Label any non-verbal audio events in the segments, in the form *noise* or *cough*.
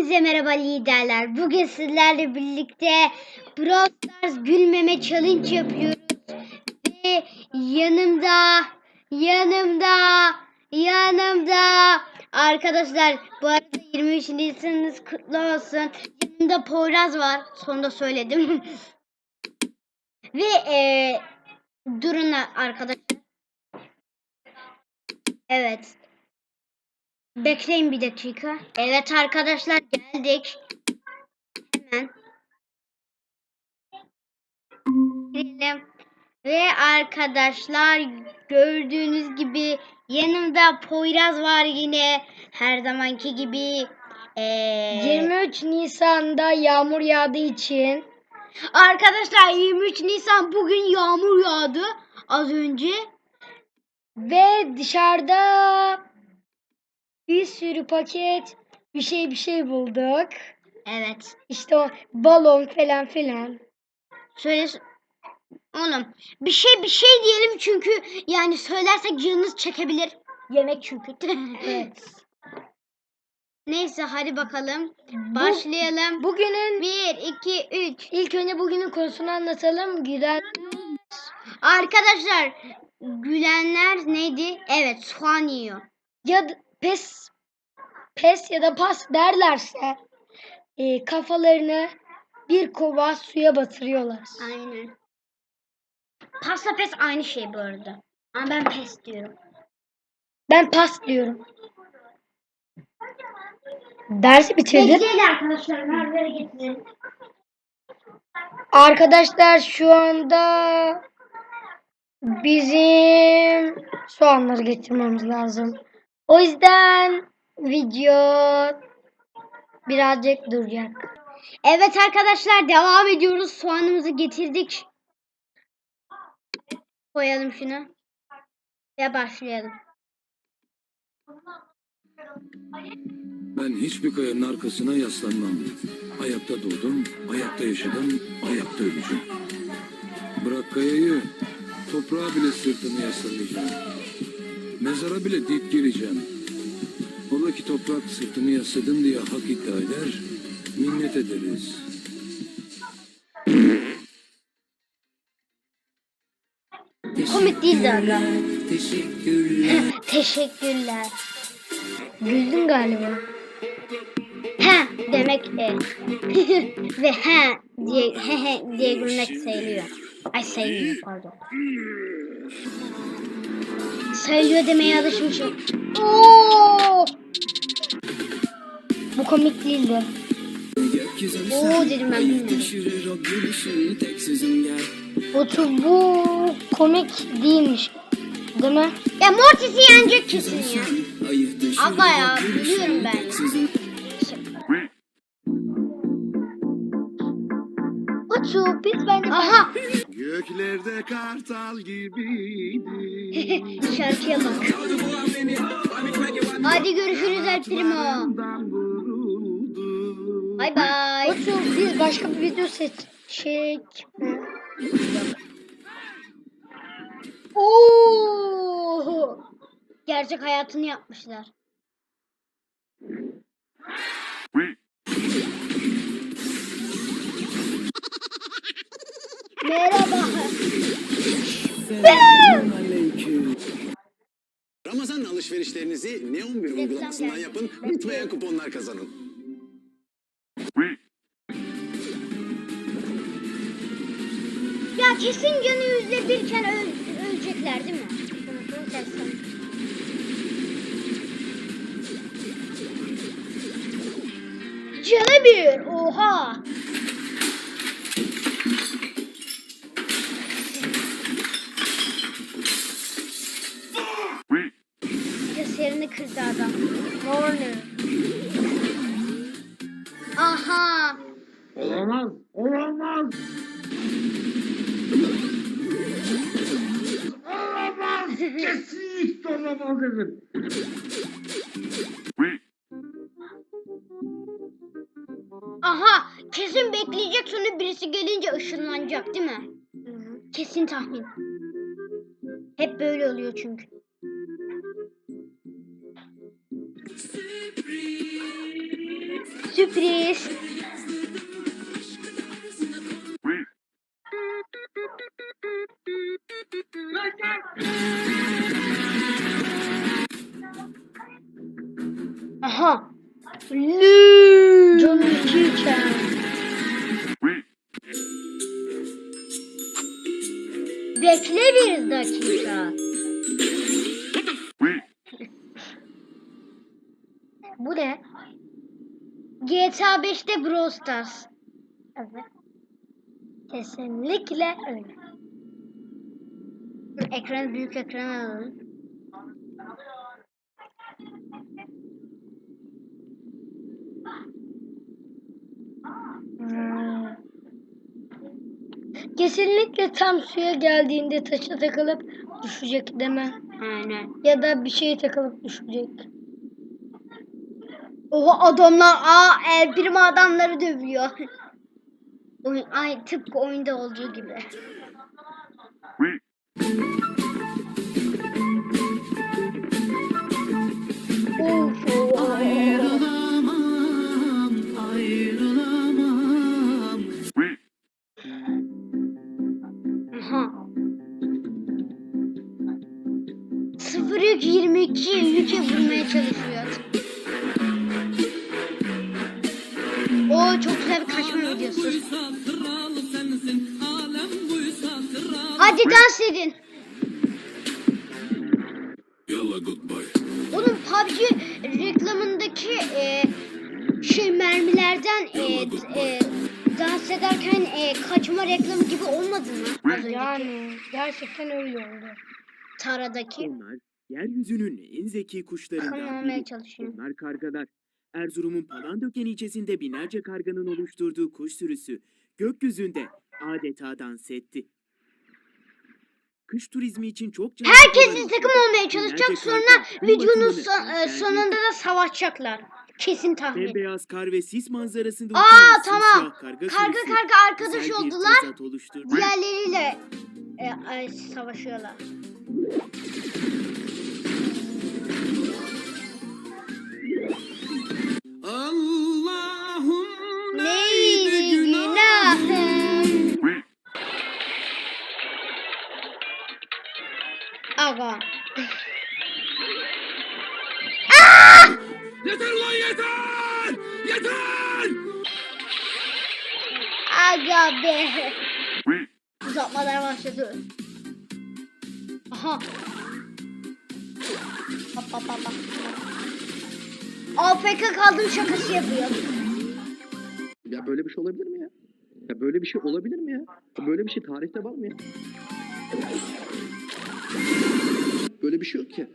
Hepinize merhaba liderler. Bugün sizlerle birlikte Brawl Stars gülmeme challenge yapıyoruz. Ve yanımda, yanımda, yanımda arkadaşlar bu arada 23 Nisan'ınız kutlu olsun. Yanımda Poyraz var. Sonunda söyledim. *laughs* Ve eee durun arkadaşlar. Evet. Bekleyin bir dakika. Evet arkadaşlar geldik. Hemen. Girelim. Ve arkadaşlar gördüğünüz gibi yanımda Poyraz var yine. Her zamanki gibi. Ee, 23 Nisan'da yağmur yağdığı için Arkadaşlar 23 Nisan bugün yağmur yağdı. Az önce. ve dışarıda bir sürü paket bir şey bir şey bulduk. Evet. İşte o balon falan filan. Söyle oğlum bir şey bir şey diyelim çünkü yani söylersek canınız çekebilir. Yemek çünkü. *laughs* Evet. Neyse hadi bakalım. Başlayalım. Bugünün 1 2 3. ilk önce bugünün konusunu anlatalım. Gülen Arkadaşlar gülenler neydi? Evet soğan yiyor. ya pes pes ya da pas derlerse e, kafalarını bir kova suya batırıyorlar. Aynen. Pasla pes aynı şey bu arada. Ama ben pes diyorum. Ben pas diyorum. Dersi bitirdim. Bekleyin arkadaşlar. Merve'ye getirelim. Arkadaşlar şu anda bizim soğanları getirmemiz lazım. O yüzden video birazcık duracak. Evet arkadaşlar devam ediyoruz. Soğanımızı getirdik. Koyalım şunu. Ve başlayalım. Ben hiçbir kayanın arkasına yaslanmam. Ayakta doğdum, ayakta yaşadım, ayakta öleceğim. Bırak kayayı, toprağa bile sırtımı yaslanacağım. Mezara bile dik gireceğim. Ola ki toprak sırtımı yasladım diye hak iddia eder, minnet ederiz. Komik değildi aga. *laughs* Teşekkürler. Güldün galiba. He demek e. *laughs* Ve he diye he he diye gülmek sayılıyor. Ay sayılmıyor pardon. Sayılıyor demeye alışmışım. Oo! Bu komik değildi. Oo dedim ben bilmiyorum. Bu, bu komik değilmiş. Değil mi? Ya Mortis'i yenecek kesin ya. Aga ya biliyorum ben. Batu biz bence Aha Göklerde kartal gibiydi. *laughs* şarkıya bak. Hadi görüşürüz El Primo. Bay bay. Batu biz başka bir video seçecek mi? Oo! Gerçek hayatını yapmışlar. Alışverişlerinizi Neon bir uygulamasından yapın, bitmeyen kuponlar kazanın. Ya kesin canı yüzde birken öl- ölecekler değil mi? Canı bir. Oha. Bilgisayarını kırdı adam. Warner. Aha. Olamaz, olamaz. Olamaz, *laughs* kesinlikle olamaz dedim. Aha. Kesin bekleyecek sonra birisi gelince ışınlanacak değil mi? Kesin tahmin. Hep böyle oluyor çünkü. Sürpriz. Aha. Canım ikiyken. Bekle bir dakika. Bu ne? GTA 5'te Brawl Stars. Evet. Kesinlikle öyle. Ekran büyük ekran alalım. Hmm. Kesinlikle tam suya geldiğinde taşa takılıp düşecek deme. Aynen. Ya da bir şeye takılıp düşecek. Oha adamlar aa el birim adamları dövüyor. *laughs* Oyun, ay tıpkı oyunda olduğu gibi. Of, of. Aha. 0-22 yüce vurmaya çalışıyor. Hadi dans edin. Yalla goodbye. Onun PUBG reklamındaki e, şey mermilerden e, e, dans ederken e, kaçma reklamı gibi olmadı mı? Az Yani gerçekten öyle oldu. taradaki. Onlar yeryüzünün en zeki kuşlarından biri. çalışıyor. Onlar kargalar. Erzurum'un Palandöken ilçesinde binlerce karganın oluşturduğu kuş sürüsü gökyüzünde adeta dans etti. Kış turizmi için çok canlı Herkesin takım olmaya çalışacak sonra videonun batımını so- e, sonunda da savaşacaklar. Kesin tahmin. Bembeyaz kar ve sis manzarasında Aa, uçan tamam. simsiyah karga, Karga sürüsü arkadaş bir oldular. tezat oluşturdu. Diğerleriyle e, e, savaşıyorlar. Be. Uzatmalar başladı. Aha. Hop hop hop hop. AFK kaldım şakası yapıyor. Ya böyle bir şey olabilir mi ya? Ya böyle bir şey olabilir mi ya? Böyle bir şey tarihte var mı ya? Böyle bir şey yok ki.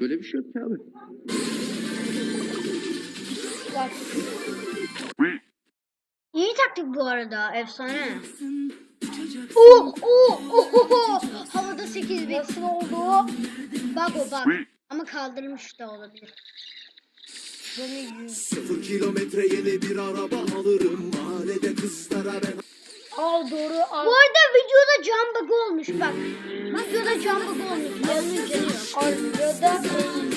Böyle bir şey yok ki abi. Bak İyi taktik bu arada. Efsane. Oh, oh, oh, oh, oh. Havada 8 bin. nasıl oldu? Bak o bak. Ama kaldırmış da olabilir. Sıfır kilometre yeni bir araba alırım Mahallede kızlara ben Aa doğru. Aa, Bu arada videoda cam bug olmuş bak. Videoda cam bug olmuş. Yanının canı yok. Videoda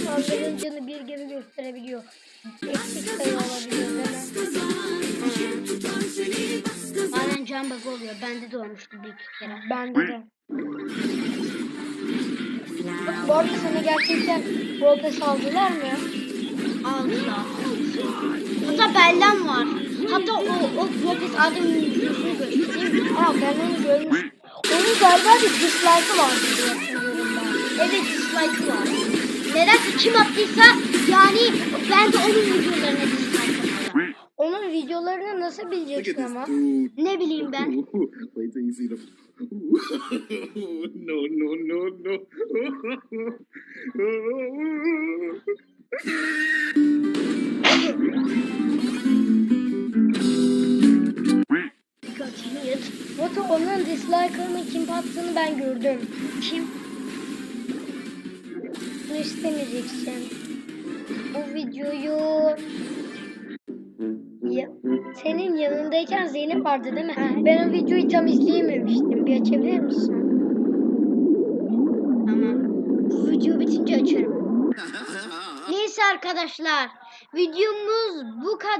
saldırın canı bir gibi gösterebiliyor. Eksik sayı olabiliyor Bende de. Bu arada sana gerçekten Robes aldılar mı? Aldılar. Hatta bellem var. Hatta o, o Robes adamın videosunu göstereyim. Aa ben onu görmüştüm. Onun galiba bir dislike'ı ben. Evet dislike var. Nedense kim attıysa yani ben de onun videolarına dislike. Onun videolarını nasıl bileceksin ama? Ne bileyim ben. *laughs* No, no, no, no. Continue. Foto onun dislike'ını kim attığını ben gördüm. Kim? Bunu istemeyeceksin. Bu videoyu ya, senin yanındayken Zeynep vardı değil mi? Ben o videoyu tam izleyememiştim. Bir açabilir misin? Tamam. Video bitince açarım. *laughs* Neyse arkadaşlar. Videomuz bu kadar.